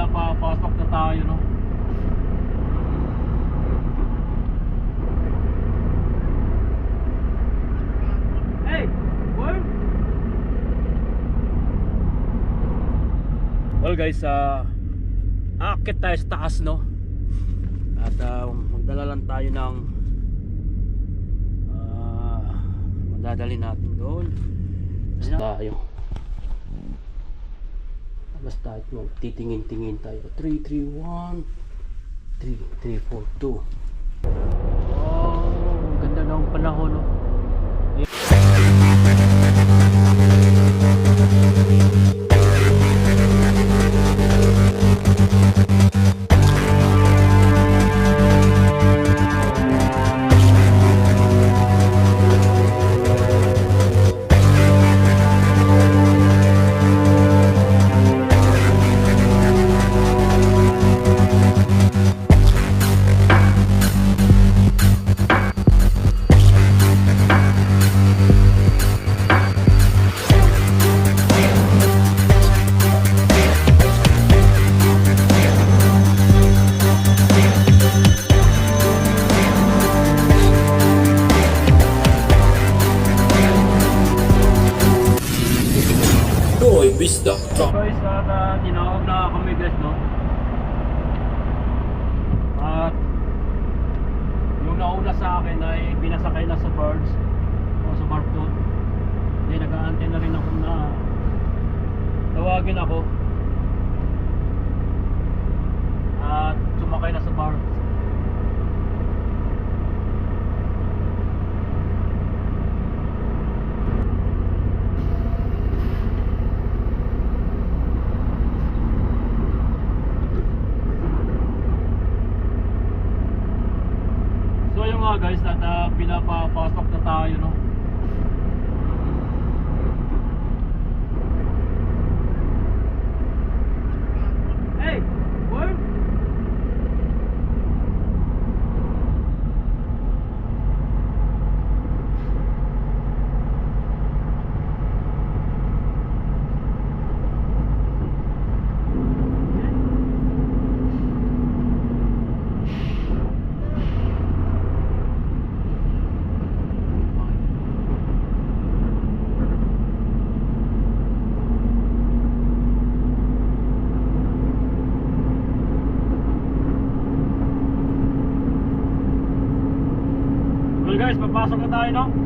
uh, pinapapasok na tayo no? Hey, worm! Well guys, uh, aakit tayo sa taas no? At uh, magdala lang tayo ng uh, Madadali natin doon Kasi tayo Basta ito, titingin-tingin tayo. 3, 3, 1 3, 3, 4, 2 Oh, ganda ng panahon no Roy tawagin ako. At sumakay na sa birds. So yung nga guys, at uh, pinapapasok na tayo no. Hey, worm! Well guys, papasok na tayo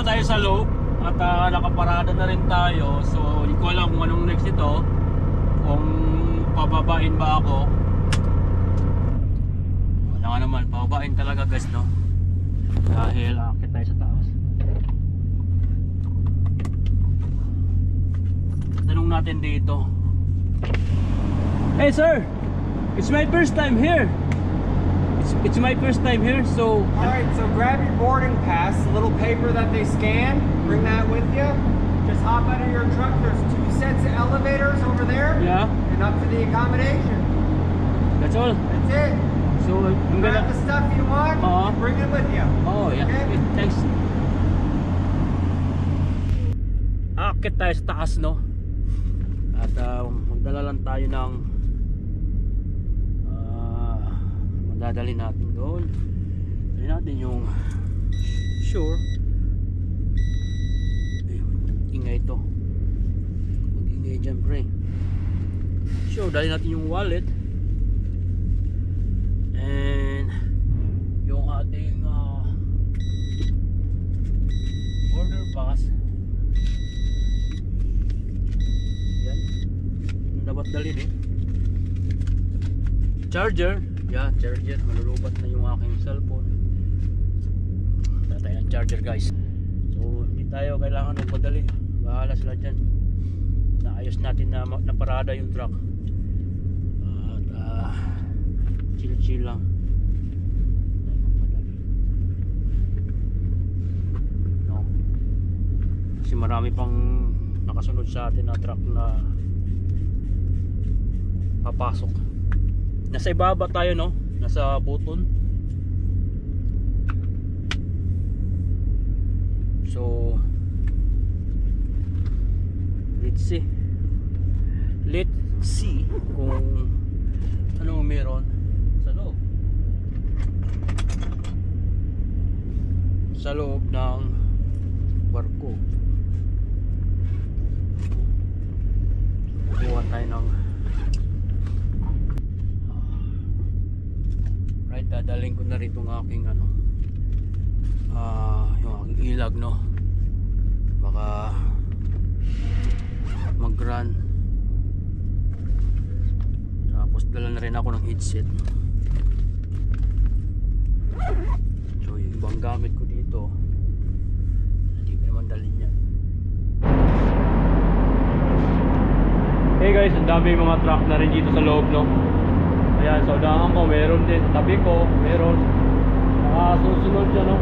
na tayo sa loob at ah, nakaparada na rin tayo. So, hindi ko alam kung anong next ito. Kung pababain ba ako. Wala nga naman, pababain talaga guys, no? Dahil akit tayo sa taas. Tanong natin dito. Hey sir! It's my first time here. It's, it's my first time here, so All right, so grab your boarding pass, the little paper that they scan, bring that with you. Just hop out of your truck. There's two sets of elevators over there yeah, and up to the accommodation. that's all. That's it. So, I'm Grab gonna... the stuff you want, Uh-huh. bring it with you. Oh, yeah. Okay. Okay, thanks. Akit tayo sa taas, no? At uh, magdala lang tayo ng madadali natin doon. Dali natin yung sure. Ayun, ingay ito. Mag-ingay dyan, pre. Sure, dali natin yung wallet. And yung ating ah, order pass yan yung dapat dalhin eh charger yeah charger. Malulubat na yung aking cellphone. Wala tayo ng charger guys. So hindi tayo kailangan magmadali. Bahala sila dyan. Naayos natin na naparada yung truck. At ah, chill chill lang no. Kasi marami pang nakasunod sa atin na truck na papasok nasa ibaba tayo no? Nasa buton so let's see. Let's see kung ano meron sa loob. Sa loob ng barko. Kukuha tayo ng dadaling ko na rin itong aking ano ah yung aking ilag no? Baka mag run tapos dala na rin ako ng headset. So yung ibang gamit ko dito hindi ko naman dalhin yan. Hey guys, ang dami mga truck na rin dito sa loob, no? Ayan, sa unahan ko, meron din. Tabi ko, meron. Nakasusunod siya, no?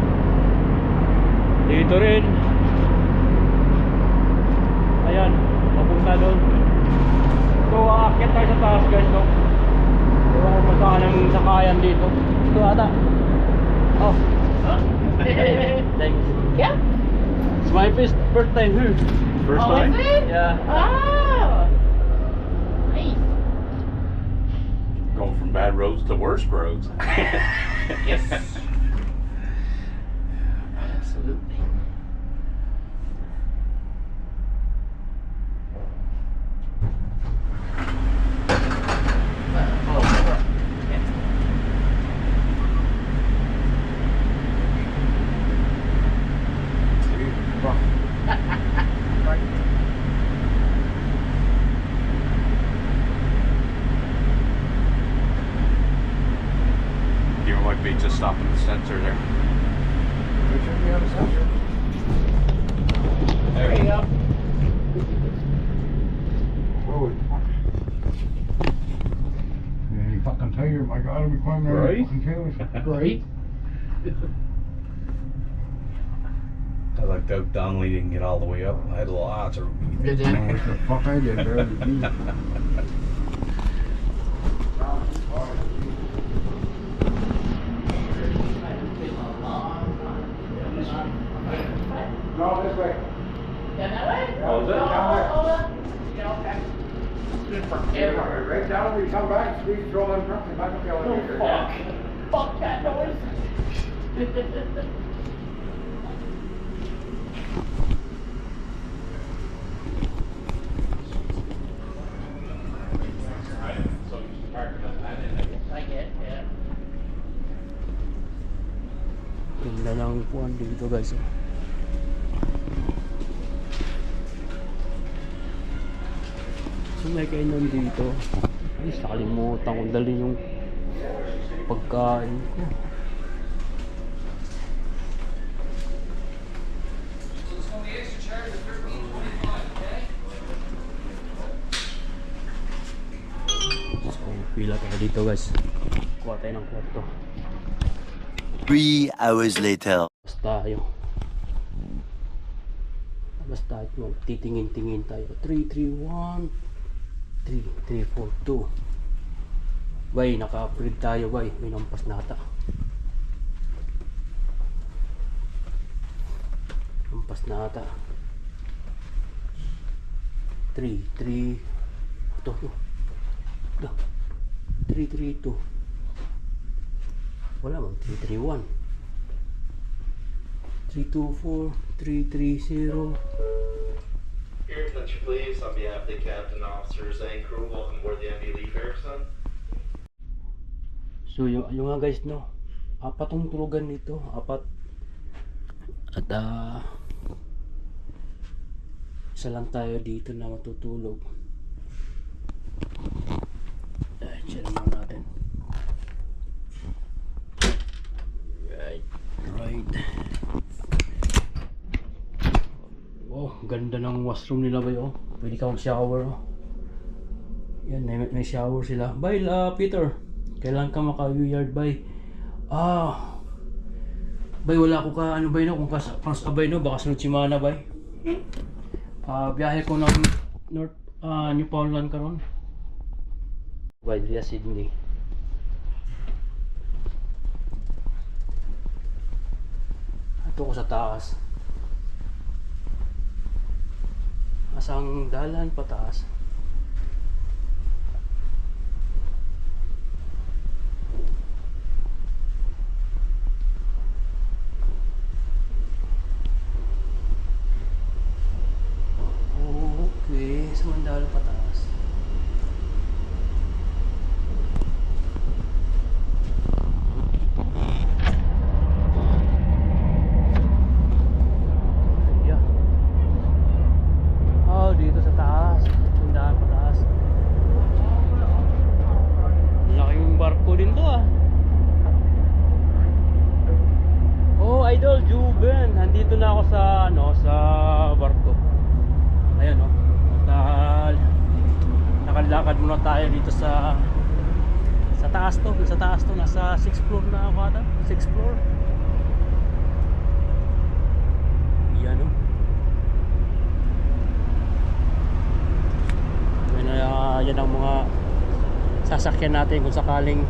Dito rin. Ayan, papunta doon. So, aakyat tayo sa taas, guys, no? Ko kung saan ang sakayan dito. Ito ata. Oh. Thanks. Yeah. It's my first, first time here. First oh, time? Is it? Yeah. Oh. Going from bad roads to worse roads. Yes. Absolutely. You might be just stopping the sensor there. There you go. Any fucking tire, my God, I'm requiring Right? fucking trailers. Great. I lucked out Donnelly didn't get all the way up. I had a little odds. Or Did I wish the fuck I did, bro. No, this way. Yeah, that way? Oh, is it? Oh, oh, oh. Yeah, okay. Good for. Right down, when you come back, squeeze, throw them trucks and back up. Oh, fuck. Fuck that noise. ganda ng upuan dito guys oh. so may kainan dito ay nakalimutan ko dali yung pagkain ko So, pila tayo dito guys. Kuha tayo ng kwarto. Three hours later. Basta tayo. Basta tayo. Titingin-tingin tayo. 3, 3, 1. 3, 3, 4, 2. Bay, naka-upgrade tayo bay. May nampas nata. Nampas nata. 3, 3. Ito, ito. Ito. 3, 3, 2. Wala mang 331. 324, 330. Your attention, please, on behalf of the captain, officers, and crew, welcome aboard the MV Leaf Erickson. So yung, yung nga guys no, apat ang tulugan nito, apat. At ah, isa lang tayo dito na matutulog. Ay, chill lang natin. Right, right. Oh, ganda ng washroom nila ba oh. Pwede ka mag-shower oh. Yan, may, may shower sila. Bye, la, Peter. Kailan ka maka-yard, bye. Ah. Bay, wala ko ka, ano ba yun, kung kas, pas abay no, baka sunod si Mana, bay. Ah, biyahe ko ng North, ah, Newfoundland karon. Bay, via Sydney. Ito ko sa taas. Asang dalan pataas. Okay, sa Mandalo pataas. Yeah. Oh, dito sa taas. Tindahan pataas. Laking barko din to ah. Oh, Idol Juben. Nandito na ako sa ano, sa barko. Ayan oh. At, nakalakad muna tayo dito sa sa taas to, sa taas to, nasa 6th floor na 6th floor. Yan oh. Yan, uh, yan ang mga sasakyan natin kung sakaling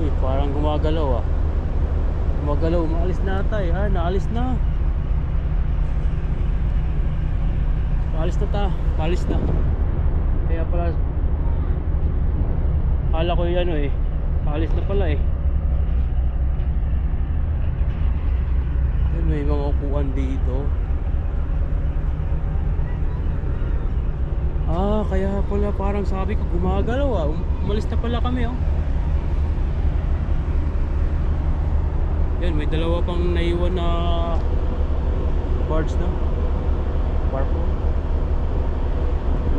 Uy, parang gumagalaw ah. Gumagalaw, maalis na tayo. Ah, naalis na. Paalis na ta, paalis na. Kaya pala Kala ko yung ano eh. Paalis na pala eh. Ayun, may mga upuan dito. Ah, kaya pala parang sabi ko gumagalaw ah. Um- Umalis na pala kami oh. Yan, may dalawa pang naiwan na barge na. Barko.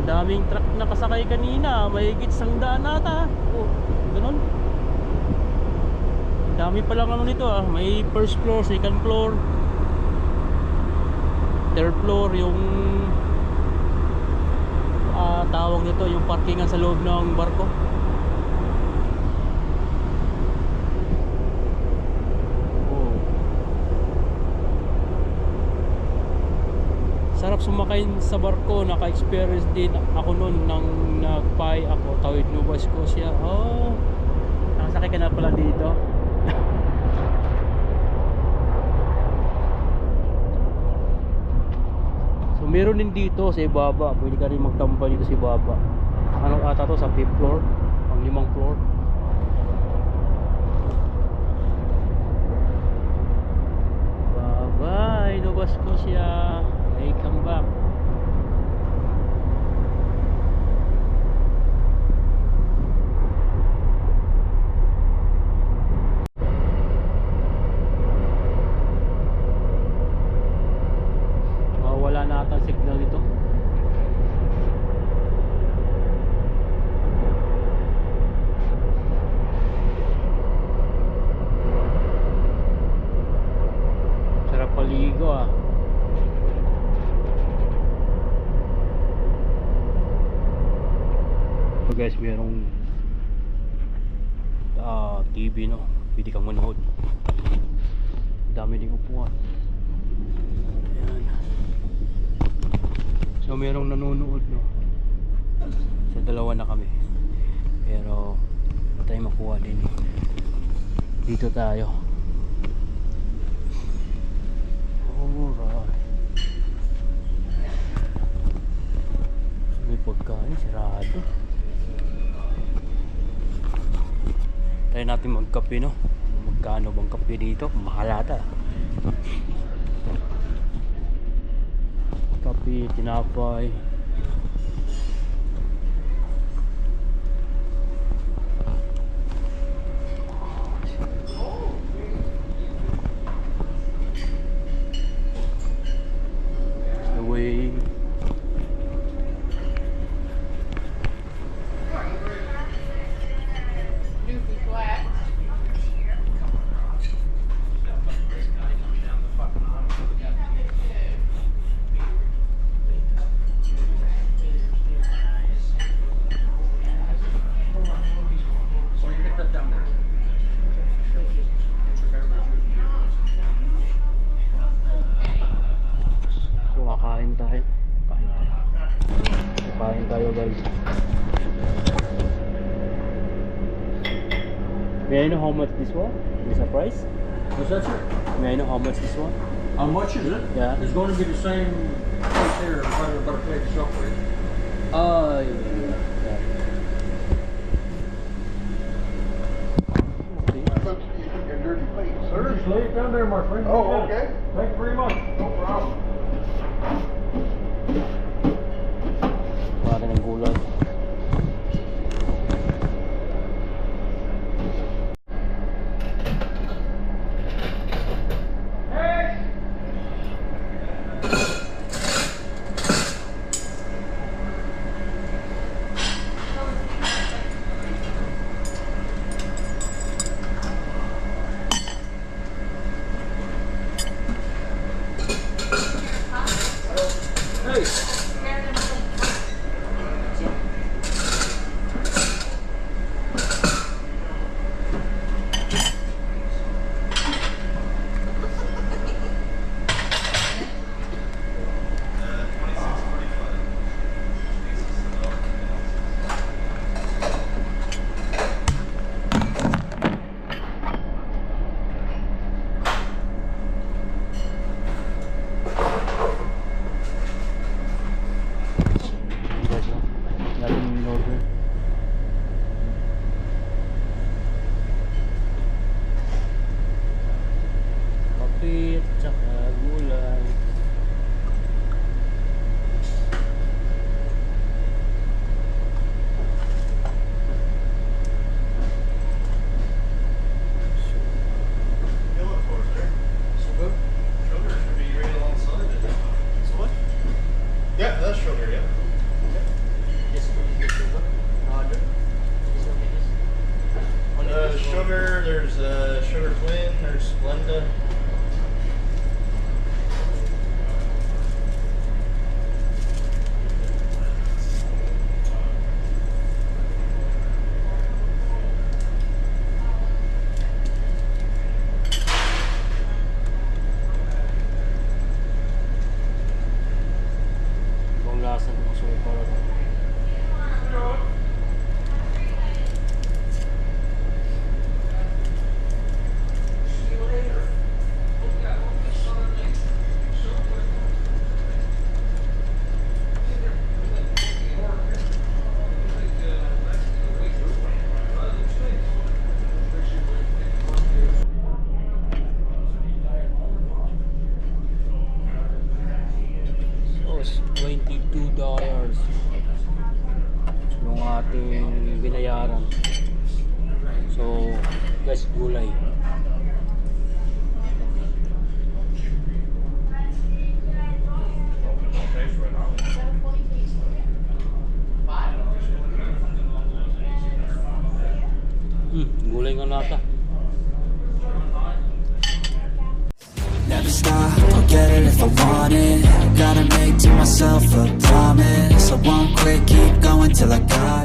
Daming truck na kasakay kanina. Mahigit sang daan nata. Oh, ganun. Dami pa lang ano nito ah. May first floor, second floor. Third floor, yung ah tawag nito, yung parkingan sa loob ng barko. Oh. Sarap sumakay sa barko, naka-experience din ako noon nang nagpay ako, tawid Nova Scotia. Oh, nakasakay ka na pala dito. so meron din dito sa ibaba, pwede ka rin magtambay dito sa ibaba. Anong ata to sa 5th floor? Pang limang floor. Bye-bye, Nova Scotia. they come up. Guys, merong ah, TV no. Pwede kang manood. Dami din upuan. Ayan. So merong nanonood no. Sa dalawa na kami. Pero tayong makuha din eh. Dito tayo. Alright. May pagkain, sirado. Try natin magkape no. Magkano bang kape dito? Mahal ata. Kape, tinapay. Going to be the same price there, probably about a plate of chocolate. Uh, yeah. Okay. Your dirty plate, Sir, just lay it down there, my friend. Oh, okay. Thank you very much. Guys, $22 yung ating binayaran. So, guys, gulay. Myself a promise. I won't quit, keep going till I got it